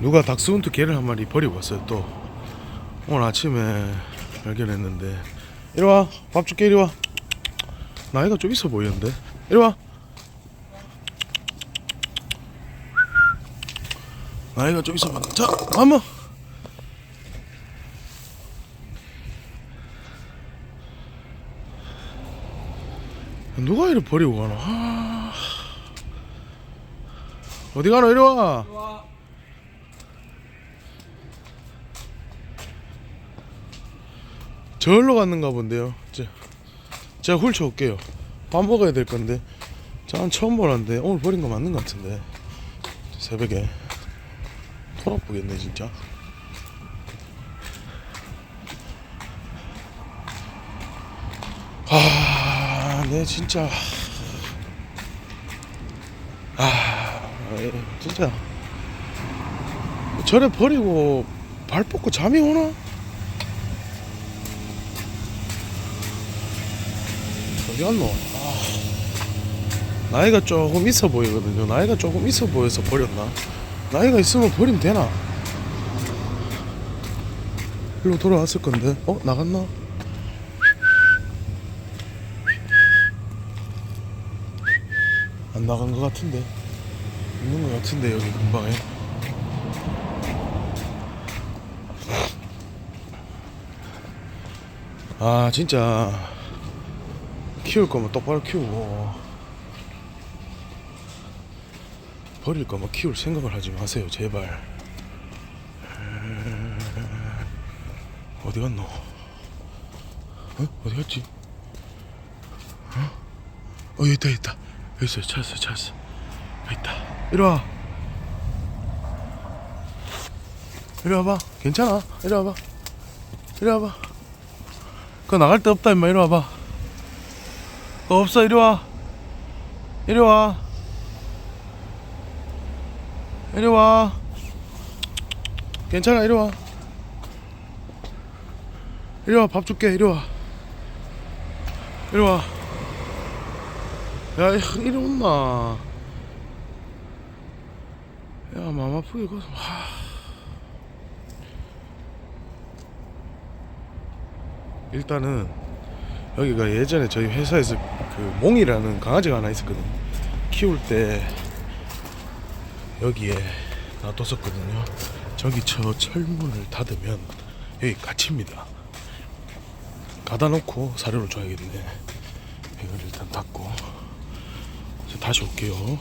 누가 닥스훈트 개를 한 마리 버리고 왔어요 또. 오늘 아침에 발견했는데. 이리 와밥 줄게 이리 와. 나이가 좀 있어 보이는데. 이리 와. 나이가 좀 있어 보인다 자 한번 누가 이래 버리고 가노? 아... 어디 가노? 이리 와 저기로 갔는가 본데요. 제, 제가 훌쳐 올게요. 밥 먹어야 될 건데. 저는 처음 보는데 오늘 버린 거 맞는 것 같은데. 새벽에. 토라보겠네 진짜. 아, 네 진짜. 아, 예, 진짜. 저래 버리고 발 뻗고 잠이 오나? 어디 갔노? 아, 나이가 조금 있어 보이거든요. 나이가 조금 있어 보여서 버렸나? 나이가 있으면 버리면 되나? 일로 돌아왔을 건데. 어? 나갔나? 안 나간 것 같은데. 있는 것 같은데 여기 근방에. 아 진짜 키울 거면 똑바로 키우고. 버릴 거면 키울 생각을 하지 마세요 제발. 어디 갔노? 어? 어디 갔지? 어? 어 여기 있다 있다. 여기 있어 찾았어 찾았어 여기 있다. 이리 와. 이리 와봐. 괜찮아. 이리 와봐. 이리 와봐. 그거 나갈 데 없다 임마. 이리 와봐 어, 없어 이리 와. 이리 와. 이리 와. 괜찮아 이리 와. 이리 와밥 줄게 이리 와. 이리 와야 이리 온나. 야 마음 아프게 거서 하. 일단은 여기가 예전에 저희 회사에서 그 몽이라는 강아지가 하나 있었거든요. 키울 때 여기에 놔뒀었거든요. 저기 저 철문을 닫으면 여기 갇힙니다. 가다 놓고 사료를 줘야겠네. 이걸 일단 닫고 다시 올게요.